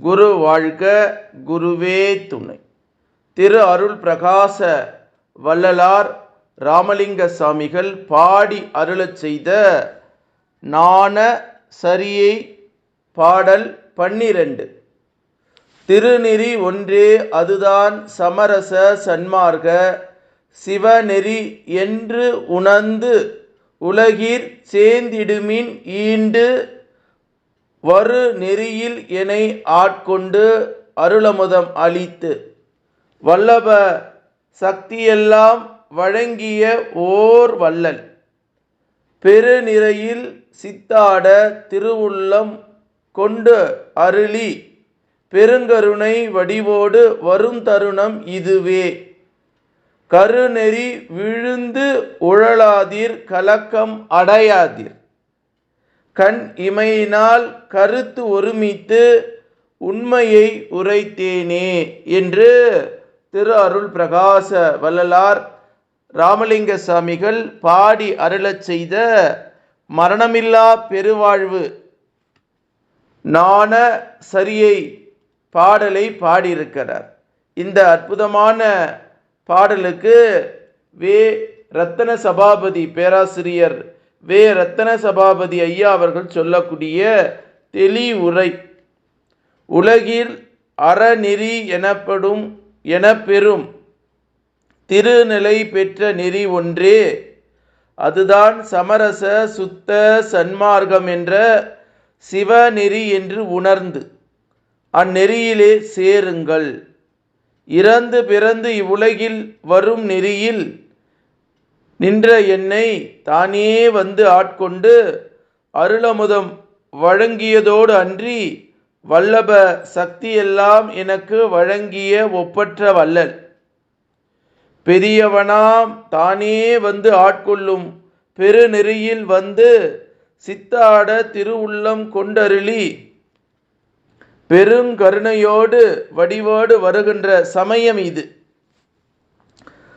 குரு வாழ்க குருவே துணை. திரு அருள் பிரகாச வள்ளலார் ராமலிங்க சாமிகள் பாடி அருளச் செய்த நாண சரியை பாடல் பன்னிரண்டு. திருநெறி ஒன்றே அதுதான் சமரச சன்மார்க சிவநெறி என்று உணர்ந்து உலகிற் சேர்ந்திடுமின் ஈண்டு வரு நெறியில் எனை ஆட்கொண்டு அருளமுதம் அளித்து. வல்லப சக்தியெல்லாம் வழங்கிய ஓர் வள்ளல் பெருநிறையில் சித்தாட திருவுள்ளம் கொண்டு அருளி. பெருங்கருணை வடிவோடு வரும் தருணம் இதுவே. கருநெறி விழுந்து உழலாதீர் கலக்கம் அடையாதீர். கண் இமையினால் கருத்து ஒருமித்து உண்மையை உரைத்தேனே என்று திரு அருள் பிரகாச வள்ளலார் ராமலிங்க சாமிகள் பாடி அருளச் செய்த மரணமில்லா பெருவாழ்வு நாண சரியை பாடலை பாடியிருக்கிறார். இந்த அற்புதமான பாடலுக்கு வே ரத்தன சபாபதி பேராசிரியர் வே ரத்தன சபாபதி ஐயா அவர்கள் சொல்லக்கூடிய தெளிவுரை. உலகில் அறநெறி எனப்படும் எனப்பெறும் திருநிலை பெற்ற நெறி ஒன்றே. அதுதான் சமரச சுத்த சன்மார்க்கம் என்ற சிவநெறி என்று உணர்ந்து அந்நெறியிலே சேருங்கள். இறந்து பிறந்து இவ்வுலகில் வரும் நெறியில் நின்ற என்னை தானே வந்து ஆட்கொண்டு அருளமுதம் வழங்கியதோடு அன்றி வல்லப சக்தியெல்லாம் எனக்கு வழங்கிய ஒப்பற்ற வல்லல். பெரியவனாம் தானே வந்து ஆட்கொள்ளும் பெருநெறியில் வந்து சித்தாட திருவுள்ளம் கொண்டருளி. பெருங்கருணையோடு வடிவோடு வருகின்ற சமயம் இது.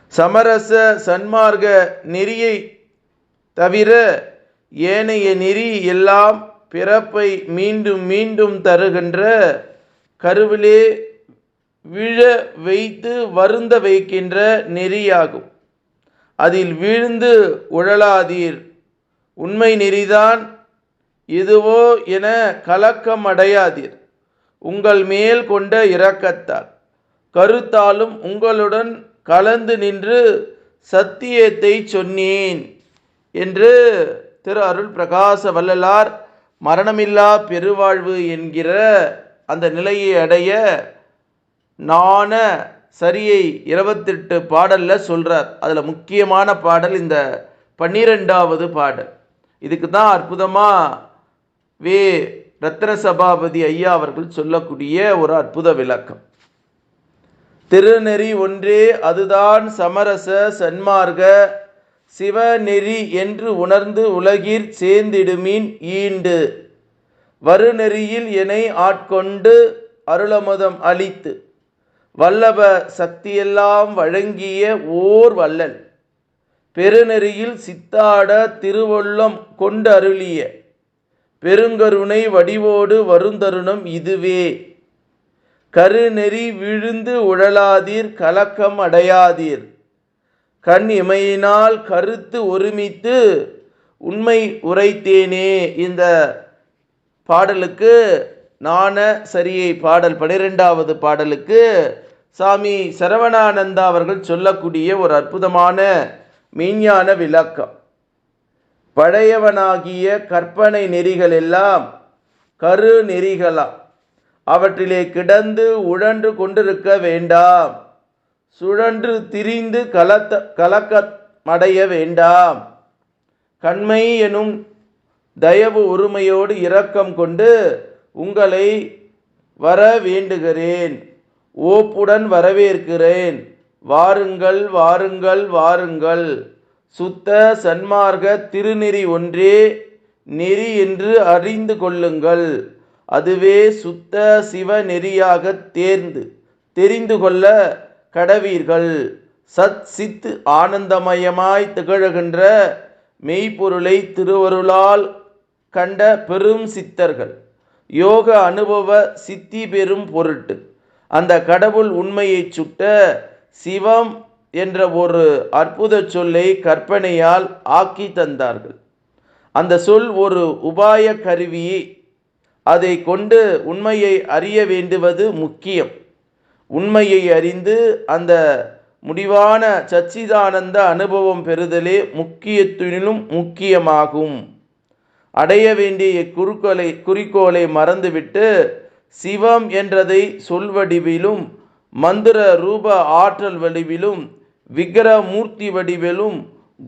சமரச சன்மார்க்க நெறியை தவிர ஏனைய நெறி எல்லாம் பிறப்பை மீண்டும் மீண்டும் தருகின்ற கருவிலே விழ வைத்து வருந்த வைக்கின்ற நெறியாகும். அதில் வீழ்ந்து உழலாதீர். உண்மை நெறிதான் இதுவோ என கலக்கம் அடையாதீர் உங்கள் மேல் கொண்ட இரக்கத்தால். கருத்தாலும் உங்களுடன் கலந்து நின்று சத்தியத்தை சொன்னேன் என்று திரு அருள் பிரகாச வள்ளலார் மரணமில்லா பெருவாழ்வு என்கிற அந்த நிலையை அடைய நாண சரியை இருபத்தெட்டு பாடலில் சொல்கிறார் அதில் முக்கியமான பாடல் இந்த பன்னிரெண்டாவது பாடல். இதுக்கு தான் அற்புதமாக வே ரத்ன சபாபதி ஐயா அவர்கள் சொல்லக்கூடிய ஒரு அற்புத விளக்கம். திருநெறி ஒன்றே அதுதான் சமரச சன்மார்க்க சிவநெறி என்று உணர்ந்து உலகிற் சேர்ந்திடுமீன் ஈண்டு. வருநெறியில் என்னை ஆட்கொண்டு அருளமுதம் அளித்து வல்லப சக்தியெல்லாம் வழங்கிய ஓர் வள்ளல் பெருநெறியில் சித்தாட திருவள்ளம் கொண்டு அருளிய பெருங்கருணை வடிவோடு வருந்தருணம் இதுவே. கருநெறி விழுந்து உழலாதீர் கலக்கம் அடையாதீர். கண் இமையினால் கருத்து ஒருமித்து உண்மை உரைத்தேனே. இந்த பாடலுக்கு நாண சரியை பாடல் பனிரெண்டாவது பாடலுக்கு சாமி சரவணானந்தா அவர்கள் சொல்லக்கூடிய ஒரு அற்புதமான மெய்ஞான விளக்கம். பழையவனாகிய கற்பனை நெறிகள் எல்லாம் கரு நெறிகளாம் அவற்றிலே கிடந்து உழன்று கொண்டிருக்க வேண்டாம். சுழன்று திரிந்து கலத்த கலக்கமடைய வேண்டாம். கண்மை எனும் தயவு உரிமையோடு இரக்கம் கொண்டு உங்களை வர வேண்டுகிறேன். ஓப்புடன் வரவேற்கிறேன். வாருங்கள் வாருங்கள் வாருங்கள். சுத்த சன்மார்க்க திருநெறி ஒன்றே நெறி என்று அறிந்து கொள்ளுங்கள். அதுவே சுத்த சிவ நெறியாக தேர்ந்து தெரிந்து கொள்ள கடவீர்கள். சத் சித் ஆனந்தமயமாய் திகழ்கின்ற மெய்ப்பொருளை திருவருளால் கண்ட பெரும் சித்தர்கள். யோக அனுபவ சித்தி பெறும் பொருட்டு. அந்த கடவுள் உண்மையை சுட்ட சிவம் என்ற ஒரு அற்புத சொல்லை கற்பனையால் ஆக்கி தந்தார்கள். அந்த சொல் ஒரு உபாய கருவியை. அதை கொண்டு உண்மையை அறிய வேண்டுவது முக்கியம். உண்மையை அறிந்து அந்த முடிவான சச்சிதானந்த அனுபவம் பெறுதலே முக்கியத்திலும் முக்கியமாகும். அடைய வேண்டிய குறுக்கோலை குறிக்கோளை மறந்துவிட்டு சிவம் என்றதை சொல் வடிவிலும் மந்திர ரூப ஆற்றல் வடிவிலும் விக்கிரமூர்த்தி வடிவிலும்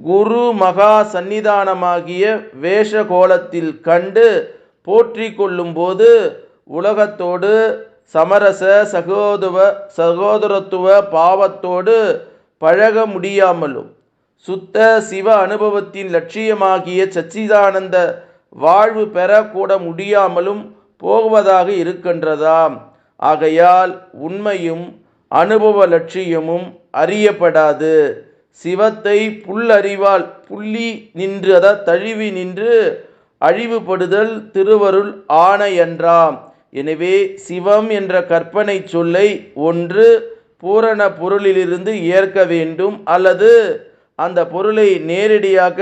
குரு மகா சந்நிதானமாகிய வேஷ கோலத்தில் கண்டு போற்றி கொள்ளும்போது உலகத்தோடு சமரச சகோதர சகோதரத்துவ பாவத்தோடு பழக முடியாமலும் சுத்த சிவ அனுபவத்தின் லட்சியமாகிய சச்சிதானந்த வாழ்வு பெறக்கூட முடியாமலும் போவதாக இருக்கின்றதாம். ஆகையால் உண்மையும் அனுபவ லட்சியமும் அறியப்படாது. சிவத்தை புல்லறிவால் புள்ளி நின்று அத தழுவி நின்று அழிவுபடுதல் திருவருள் ஆணை என்றாம். எனவே சிவம் என்ற கற்பனை சொல்லை ஒன்று பூரண பொருளிலிருந்து ஏற்க வேண்டும் அல்லது அந்த பொருளை நேரடியாக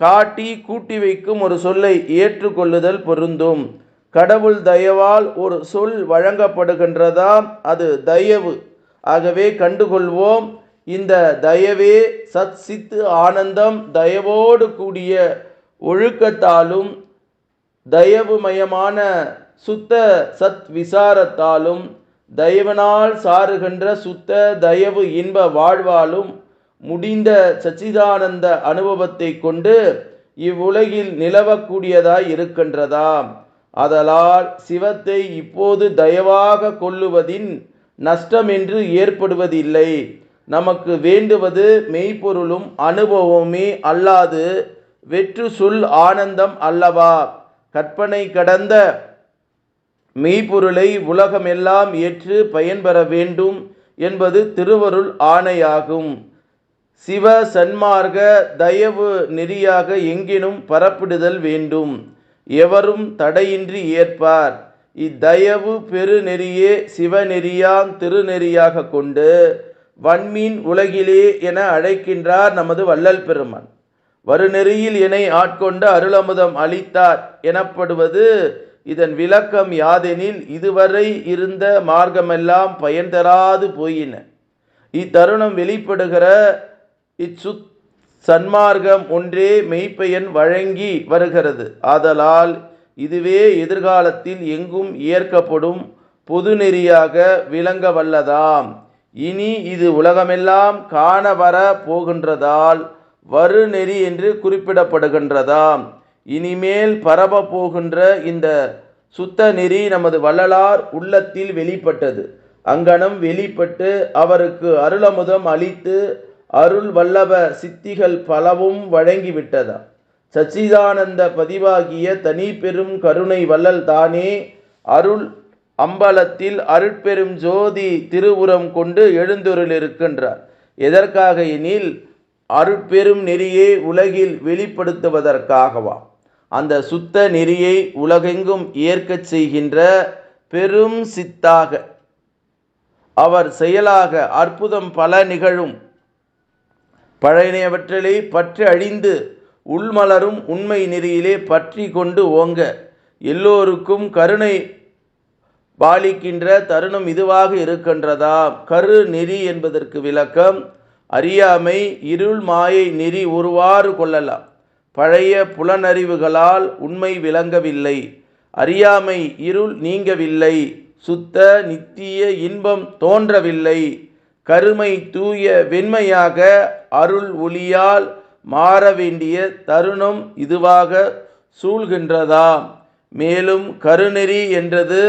காட்டி கூட்டி வைக்கும் ஒரு சொல்லை ஏற்றுக்கொள்ளுதல் பொருந்தும். கடவுள் தயவால் ஒரு சொல் வழங்கப்படுகின்றதாம் அது தயவு. ஆகவே கண்டுகொள்வோம் இந்த தயவே சத் சித்து ஆனந்தம் தயவோடு கூடிய ஒழுக்கத்தாலும் தயவுமயமான சுத்த சத் விசாரத்தாலும் தயவனால் சாருகின்ற சுத்த தயவு இன்ப வாழ்வாலும் முடிந்த சச்சிதானந்த அனுபவத்தை கொண்டு இவ்வுலகில் நிலவக்கூடியதாய் இருக்கின்றதாம் அதலால் சிவத்தை இப்போது தயவாக கொள்ளுவதின் நஷ்டம் என்று ஏற்படுவதில்லை. நமக்கு வேண்டுவது மெய்ப்பொருளும் அனுபவமே அல்லாது வெற்று சொல் ஆனந்தம் அல்லவா? கற்பனை கடந்த மெய்ப்பொருளை உலகமெல்லாம் ஏற்று பயன்பெற வேண்டும் என்பது திருவருள் ஆணையாகும். சிவ சன்மார்க்க தயவு நெறியாக எங்கினும் பரப்பிடுதல் வேண்டும். எவரும் தடையின்றி ஏற்பார். இத்தயவு பெருநெறியே சிவநெறியாம் திருநெறியாக கொண்டு வன்மீன் உலகிலே என அழைக்கின்றார் நமது வள்ளல் பெருமான். வருநெறியில் என்னை ஆட்கொண்டு அருளமுதம் அளித்தார் எனப்படுவது இதன் விளக்கம் யாதெனில் இதுவரை இருந்த மார்க்கமெல்லாம் பயன் தராது போயின. இத்தருணம் வெளிப்படுகிற இச்சுத் சன்மார்க்கம் ஒன்றே மெய்ப்பெயன் வழங்கி வருகிறது. ஆதலால் இதுவே எதிர்காலத்தில் எங்கும் ஏற்கப்படும் பொது நெறியாக விளங்க வல்லதாம். இனி இது உலகமெல்லாம் காண வர போகின்றதால் வருநெறி என்று குறிப்பிடப்படுகின்றதாம் இனிமேல் பரவ போகின்ற இந்த சுத்த நெறி நமது வள்ளலார் உள்ளத்தில் வெளிப்பட்டது. அங்கனம் வெளிப்பட்டு அவருக்கு அருளமுதம் அளித்து அருள் வல்லப சித்திகள் பலவும் வழங்கிவிட்டதா? சச்சிதானந்த பதிவாகிய தனி பெரும் கருணை வள்ளல் தானே அருள் அம்பலத்தில் அருட்பெரும் ஜோதி திருவுரம் கொண்டு எழுந்தொருளிருக்கின்றார். எதற்காக எனில் அருட்பெரும் நெறியை உலகில் வெளிப்படுத்துவதற்காகவா? அந்த சுத்த நெறியை உலகெங்கும் ஏற்கச் செய்கின்ற பெரும் சித்தாக. அவர் செயலாக அற்புதம் பல நிகழும். பழையனவற்றிலே பற்றி அழிந்து உள்மலரும் உண்மை நெறியிலே பற்றி கொண்டு ஓங்க. எல்லோருக்கும் கருணை பாலிக்கின்ற தருணம் இதுவாக இருக்கின்றதாம். கரு நெறி என்பதற்கு விளக்கம் அறியாமை இருள் மாயை நெறி ஒருவாறு கொள்ளலாம். பழைய புலனறிவுகளால் உண்மை விளங்கவில்லை. அறியாமை இருள் நீங்கவில்லை. சுத்த நித்திய இன்பம் தோன்றவில்லை. கருமை தூய வெண்மையாக அருள் ஒளியால் மாற வேண்டிய தருணம் இதுவாக சூழ்கின்றதாம். மேலும் கருநெறி என்றது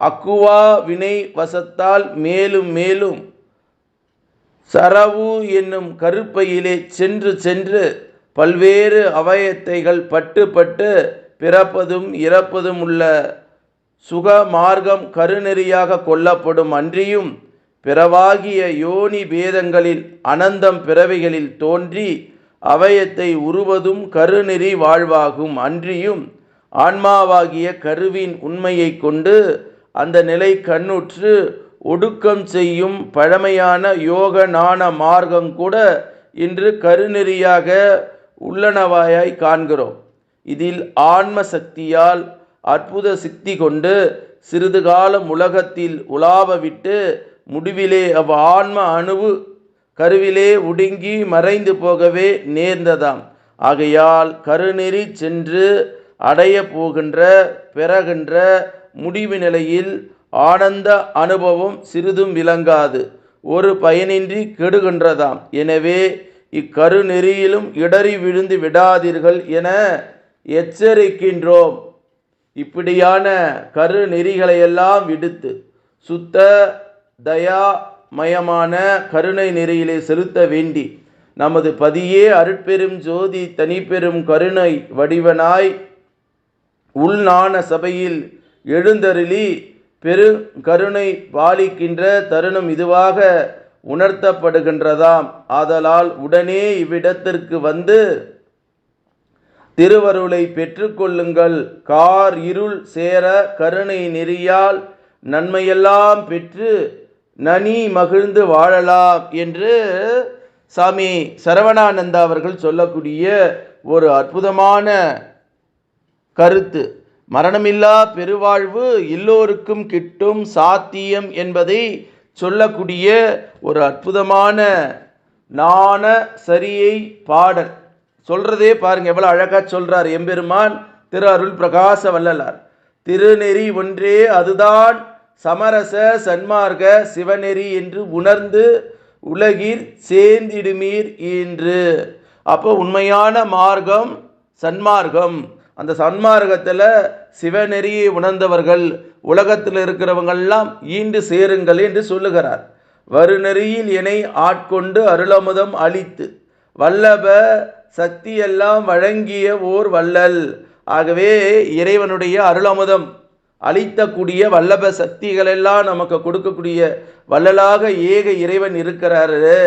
அக்குவா வினை வசத்தால் மேலும் மேலும் சரவு என்னும் கருப்பையிலே சென்று சென்று பல்வேறு அவயத்தைகள் பட்டு பட்டு பிறப்பதும் இறப்பதும் உள்ள சுக மார்க்கம் கருநெறியாக கொள்ளப்படும் அன்றியும் பிறவாகிய யோனி பேதங்களில் அனந்தம் பிறவிகளில் தோன்றி அவயத்தை உருவதும் கருநெறி வாழ்வாகும் அன்றியும் ஆன்மாவாகிய கருவின் உண்மையை கொண்டு அந்த நிலை கண்ணுற்று ஒடுக்கம் செய்யும் பழமையான யோக நாண மார்க்கம் கூட இன்று கருநெறியாக உள்ளனவாயாய் காண்கிறோம். இதில் ஆன்ம சக்தியால் அற்புத சித்தி கொண்டு சிறிது காலம் உலகத்தில் உலாவ விட்டு முடிவிலே அவ் ஆன்ம அணுவு கருவிலே ஒடுங்கி மறைந்து போகவே நேர்ந்ததாம். ஆகையால் கருநெறி சென்று அடைய போகின்ற பெறகின்ற முடிவு நிலையில் ஆனந்த அனுபவம் சிறிதும் விளங்காது. ஒரு பயனின்றி கெடுகின்றதாம். எனவே இக்கருநெறியிலும் இடறி விழுந்து விடாதீர்கள் என எச்சரிக்கின்றோம். இப்படியான கருநெறிகளையெல்லாம் விடுத்து சுத்த தயாமயமான கருணை நெறியிலே செலுத்த வேண்டி நமது பதியே அருட்பெரும் ஜோதி தனிப்பெரும் கருணை வடிவனாய் உள்நாண சபையில் எழுந்தருளி பெரு கருணை பாலிக்கின்ற தருணம் இதுவாக உணர்த்தப்படுகின்றதாம். ஆதலால் உடனே இவ்விடத்திற்கு வந்து திருவருளை பெற்றுக்கொள்ளுங்கள். கார் இருள் சேர கருணை நெறியால் நன்மையெல்லாம் பெற்று நனி மகிழ்ந்து வாழலாம் என்று சாமி சரவணானந்தா அவர்கள் சொல்லக்கூடிய ஒரு அற்புதமான கருத்து. மரணமில்லா பெருவாழ்வு எல்லோருக்கும் கிட்டும் சாத்தியம் என்பதை சொல்லக்கூடிய ஒரு அற்புதமான நாண சரியை பாடல். சொல்றதே பாருங்க எவ்வளவு அழகா சொல்றார் எம்பெருமான் திரு அருள் பிரகாச வல்லலார் திருநெறி ஒன்றே அதுதான் சமரச சன்மார்க்க சிவநெறி என்று உணர்ந்து உலகிற் சேர்ந்திடுமீர் என்று அப்போ உண்மையான மார்க்கம் சன்மார்க்கம். அந்த சன்மார்க்கத்தில் சிவநெறியை உணர்ந்தவர்கள் உலகத்தில் இருக்கிறவங்கள்லாம் ஈண்டு சேருங்கள் என்று சொல்லுகிறார். வருநெறியில் என்னை ஆட்கொண்டு அருளமுதம் அளித்து வல்லப சக்தியெல்லாம் வழங்கிய ஓர் வள்ளல். ஆகவே இறைவனுடைய அருளமுதம் அளித்தக்கூடிய வல்லப சக்திகளெல்லாம் நமக்கு கொடுக்கக்கூடிய வள்ளலாக ஏக இறைவன் இருக்கிறாரு.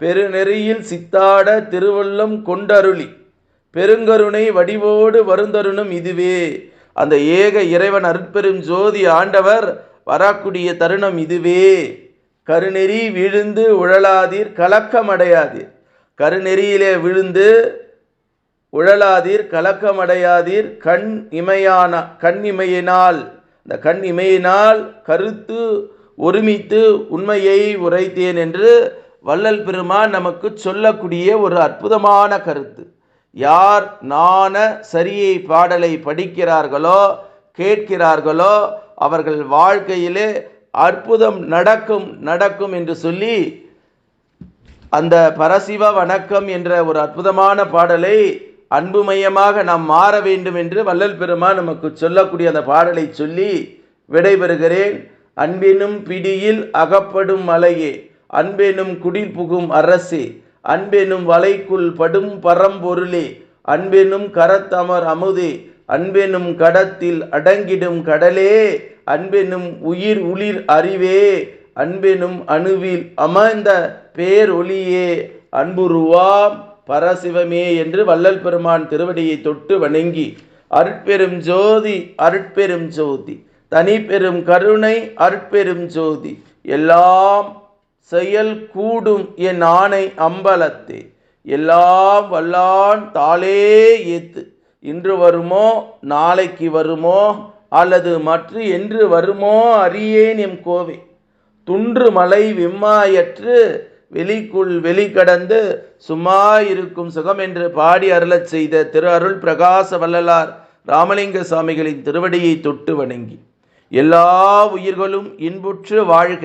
பெருநெறியில் சித்தாட திருவள்ளம் கொண்டருளி. பெருங்கருணை வடிவோடு வருந்தருணும் இதுவே. அந்த ஏக இறைவன் அருட்பெரும் ஜோதி ஆண்டவர் வரக்கூடிய தருணம் இதுவே. கருநெறி விழுந்து உழலாதீர் கலக்கமடையாதீர். கருநெறியிலே விழுந்து உழலாதீர் கலக்கமடையாதீர். கண் இமையான கண் இமையினால் இந்த கண் இமையினால் கருத்து ஒருமித்து உண்மையை உரைத்தேன் என்று வள்ளல் பெருமான் நமக்கு சொல்லக்கூடிய ஒரு அற்புதமான கருத்து. யார் நாண சரியை பாடலை படிக்கிறார்களோ கேட்கிறார்களோ அவர்கள் வாழ்க்கையிலே அற்புதம் நடக்கும் நடக்கும் என்று சொல்லி அந்த பரசிவ வணக்கம் என்ற ஒரு அற்புதமான பாடலை அன்புமயமாக நாம் மாற வேண்டும் என்று வள்ளல் பெருமான் நமக்கு சொல்லக்கூடிய அந்த பாடலை சொல்லி விடைபெறுகிறேன். அன்பினும் பிடியில் அகப்படும் மலையே அன்பெனும் குடில் புகும் அரசே அன்பெனும் வலைக்குள் படும் பரம்பொருளே அன்பெனும் கரத்தமர் அமுதே அன்பெனும் கடத்தில் அடங்கிடும் கடலே அன்பெனும் உயிர் உளிர் அறிவே அன்பெனும் அணுவில் அமர்ந்த பேரொளியே அன்புருவாம் பரசிவமே என்று வள்ளல் பெருமான் திருவடியை தொட்டு வணங்கி அருட்பெரும் ஜோதி அருட்பெரும் ஜோதி தனிப்பெரும் கருணை அருட்பெரும் ஜோதி எல்லாம் செயல் கூடும் என் ஆணை அம்பலத்தே. எல்லாம் வல்லான் தாளே ஏத்து. இன்று வருமோ நாளைக்கு வருமோ அல்லது மற்ற என்று வருமோ அறியேன் எம் கோவை. துன்று மலை விம்மாயற்று வெளிக்குள் வெளிக்கடந்து சும்மா இருக்கும் சுகம் என்று பாடி அருளச் செய்த திரு அருள் பிரகாச வள்ளலார் ராமலிங்க சுவாமிகளின் திருவடியை தொட்டு வணங்கி. எல்லா உயிர்களும் இன்புற்று வாழ்க.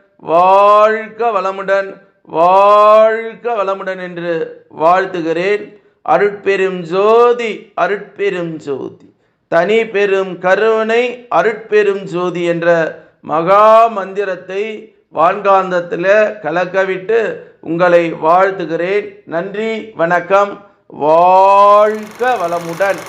வாழ்க வளமுடன் வாழ்க வளமுடன் என்று வாழ்த்துகிறேன். அருட்பெரும் ஜோதி அருட்பெரும் ஜோதி. தனி பெரும் கருணை அருட்பெரும் ஜோதி என்ற மகா மந்திரத்தை வான்காந்தத்தில் கலக்கவிட்டு உங்களை வாழ்த்துகிறேன். நன்றி வணக்கம். வாழ்க வளமுடன்.